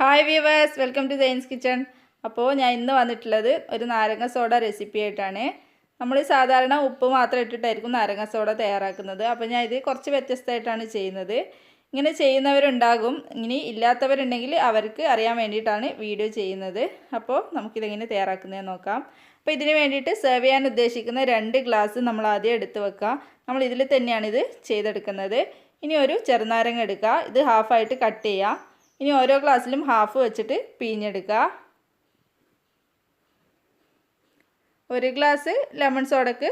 Hi viewers welcome to science kitchen അപ്പോൾ ഞാൻ ഇന്ന് വന്നിട്ടുള്ളത് ഒരു നാരങ്ങ സോഡ റെസിപ്പി ആയിട്ടാണ്. നമ്മൾ സാധാരണ ഉപ്പ് മാത്രം ഇട്ടിട്ടായിരിക്കും നാരങ്ങ സോഡ തയ്യാറാക്കുന്നത്. അപ്പോൾ ഞാൻ ഇത് കുറച്ച് വ്യത്യസ്തമായിട്ടാണ് ചെയ്യുന്നത്. ഇങ്ങനെ ചെയ്യുന്നവരുണ്ടാകും. ഇനി ഇല്ലാത്തവരുണ്ടെങ്കിൽ അവർക്ക് അറിയാൻ വേണ്ടിയിട്ടാണ് വീഡിയോ ചെയ്യുന്നത്. അപ്പോൾ നമുക്കിതെങ്ങനെ തയ്യാറാക്കുന്നതെന്ന് നോക്കാം. അപ്പോൾ ഇതിന് വേണ്ടിയിട്ട് സെർവ് ചെയ്യാൻ ഉദ്ദേശിക്കുന്ന രണ്ട് ഗ്ലാസ് നമ്മൾ ആദ്യം എടുത്ത് വെക്കാം നമ്മൾ ഇതിൽ തന്നെയാണ് ഇത് ചെയ്തെടുക്കുന്നത്. ഇനി ഒരു ചെറുനാരങ്ങ എടുക്കുക. ഇത് ഹാഫായിട്ട് കട്ട് ചെയ്യുക. ഇനി ഓരോ ഗ്ലാസ്സിലും ഹാഫ് വെച്ചിട്ട് പിഴിഞ്ഞെടുക്കുക. ഒരു ഗ്ലാസ് ലെമൺ സോഡക്ക്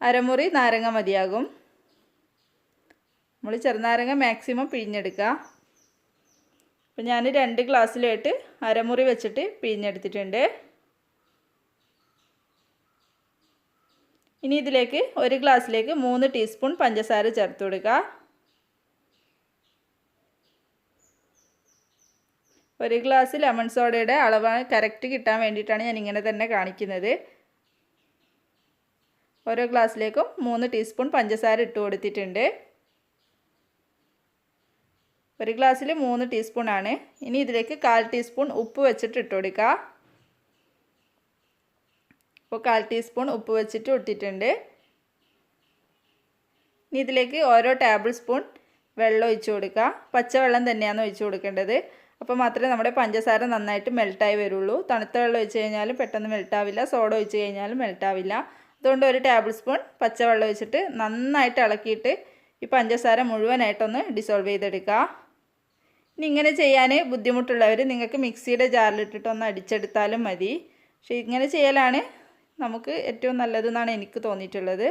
അരമുറി നാരങ്ങ മതിയാകും. നമ്മൾ ചെറുനാരങ്ങ മാക്സിമം പിഴിഞ്ഞെടുക്കുക. അപ്പോൾ ഞാൻ രണ്ട് ഗ്ലാസ്സിലായിട്ട് അരമുറി വെച്ചിട്ട് പിഴിഞ്ഞെടുത്തിട്ടുണ്ട്. ഇനി ഇതിലേക്ക് ഒരു ഗ്ലാസ്സിലേക്ക് മൂന്ന് ടീസ്പൂൺ പഞ്ചസാര ചേർത്ത് കൊടുക്കുക. ഒരു ഗ്ലാസ് ലെമൺ സോഡയുടെ അളവ് കറക്റ്റ് കിട്ടാൻ വേണ്ടിയിട്ടാണ് ഞാൻ ഇങ്ങനെ തന്നെ കാണിക്കുന്നത്. ഓരോ ഗ്ലാസ്സിലേക്കും മൂന്ന് ടീസ്പൂൺ പഞ്ചസാര ഇട്ട് കൊടുത്തിട്ടുണ്ട്. ഒരു ഗ്ലാസ്സിൽ മൂന്ന് ടീസ്പൂൺ ആണ്. ഇനി ഇതിലേക്ക് കാൽ ടീസ്പൂൺ ഉപ്പ് വെച്ചിട്ട് ഇട്ട് കൊടുക്കുക അപ്പോൾ കാൽ ടീസ്പൂൺ ഉപ്പ് വെച്ചിട്ട് ഇട്ടിട്ടുണ്ട്. ഇനി ഇതിലേക്ക് ഓരോ ടേബിൾ സ്പൂൺ വെള്ളം ഒഴിച്ചു കൊടുക്കുക പച്ചവെള്ളം തന്നെയാണ് ഒഴിച്ചു കൊടുക്കേണ്ടത്. അപ്പോൾ മാത്രമേ നമ്മുടെ പഞ്ചസാര നന്നായിട്ട് മെൽട്ടായി വരുള്ളൂ. തണുത്ത വെള്ളം ഒഴിച്ച് കഴിഞ്ഞാലും പെട്ടെന്ന് മെൽട്ടാവില്ല. സോഡ ഒഴിച്ച് കഴിഞ്ഞാലും മെൽട്ടാവില്ല. അതുകൊണ്ട് ഒരു ടേബിൾ സ്പൂൺ പച്ചവെള്ളം ഒഴിച്ചിട്ട് നന്നായിട്ട് ഇളക്കിയിട്ട് ഈ പഞ്ചസാര മുഴുവനായിട്ടൊന്ന് ഡിസോൾവ് ചെയ്തെടുക്കുക. ഇനി ഇങ്ങനെ ചെയ്യാൻ ബുദ്ധിമുട്ടുള്ളവർ നിങ്ങൾക്ക് മിക്സിയുടെ ജാറിലിട്ടിട്ടൊന്ന് അടിച്ചെടുത്താലും മതി. പക്ഷേ ഇങ്ങനെ ചെയ്യലാണ് നമുക്ക് ഏറ്റവും നല്ലതെന്നാണ് എനിക്ക് തോന്നിയിട്ടുള്ളത്.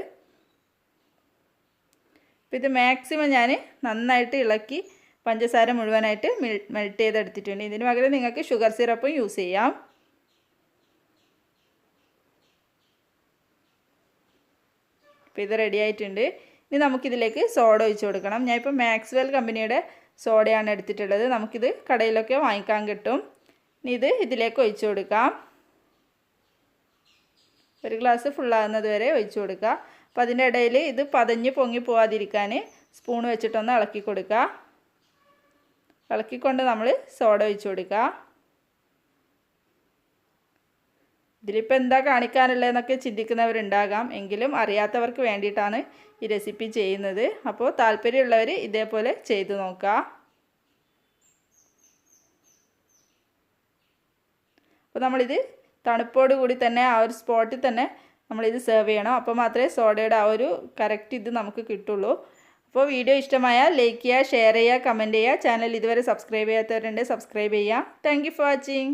അപ്പോൾ ഇത് മാക്സിമം ഞാൻ നന്നായിട്ട് ഇളക്കി പഞ്ചസാര മുഴുവനായിട്ട് മെൽറ്റ് ചെയ്തെടുത്തിട്ടുണ്ട്. ഇതിന് പകരം നിങ്ങൾക്ക് ഷുഗർ സിറപ്പും യൂസ് ചെയ്യാം. അപ്പോൾ ഇത് റെഡി ആയിട്ടുണ്ട്. ഇനി നമുക്കിതിലേക്ക് സോഡ ഒഴിച്ച് കൊടുക്കണം. ഞാൻ ഇപ്പോൾ മാക്സ്വെൽ കമ്പനിയുടെ സോഡയാണ് എടുത്തിട്ടുള്ളത്. നമുക്കിത് കടയിലൊക്കെ വാങ്ങിക്കാൻ കിട്ടും. ഇനി ഇത് ഇതിലേക്ക് ഒഴിച്ച് കൊടുക്കാം. ഒരു ഗ്ലാസ് ഫുള്ളാകുന്നത് വരെ ഒഴിച്ച് കൊടുക്കുക അപ്പോൾ അതിന്റെ ഇടയിൽ ഇത് പതഞ്ഞ് പൊങ്ങി പോവാതിരിക്കാൻ സ്പൂൺ വെച്ചിട്ടൊന്ന് ഇളക്കി കൊടുക്കുക ഇളക്കിക്കൊണ്ട് നമ്മൾ സോഡ ഒഴിച്ച് കൊടുക്കുക. ഇതിലിപ്പോൾ എന്താ കാണിക്കാനുള്ളതെന്നൊക്കെ ചിന്തിക്കുന്നവരുണ്ടാകാം. എങ്കിലും അറിയാത്തവർക്ക് വേണ്ടിയിട്ടാണ് ഈ റെസിപ്പി ചെയ്യുന്നത്. അപ്പോൾ താല്പര്യമുള്ളവർ ഇതേപോലെ ചെയ്തു നോക്കുക. അപ്പോൾ നമ്മളിത് തണുപ്പോട് കൂടി തന്നെ ആ ഒരു സ്പോട്ടിൽ തന്നെ നമ്മളിത് സെർവ് ചെയ്യണം. അപ്പോൾ മാത്രമേ സോഡയുടെ ആ ഒരു കറക്റ്റ് ഇത് നമുക്ക് കിട്ടുള്ളൂ. അപ്പോൾ വീഡിയോ ഇഷ്ടമായാൽ ലൈക്ക് ചെയ്യുക ഷെയർ ചെയ്യുക കമന്റ് ചെയ്യുക. ചാനൽ ഇതുവരെ സബ്സ്ക്രൈബ് ചെയ്യാത്തവരുണ്ട് സബ്സ്ക്രൈബ് ചെയ്യുക. Thank for watching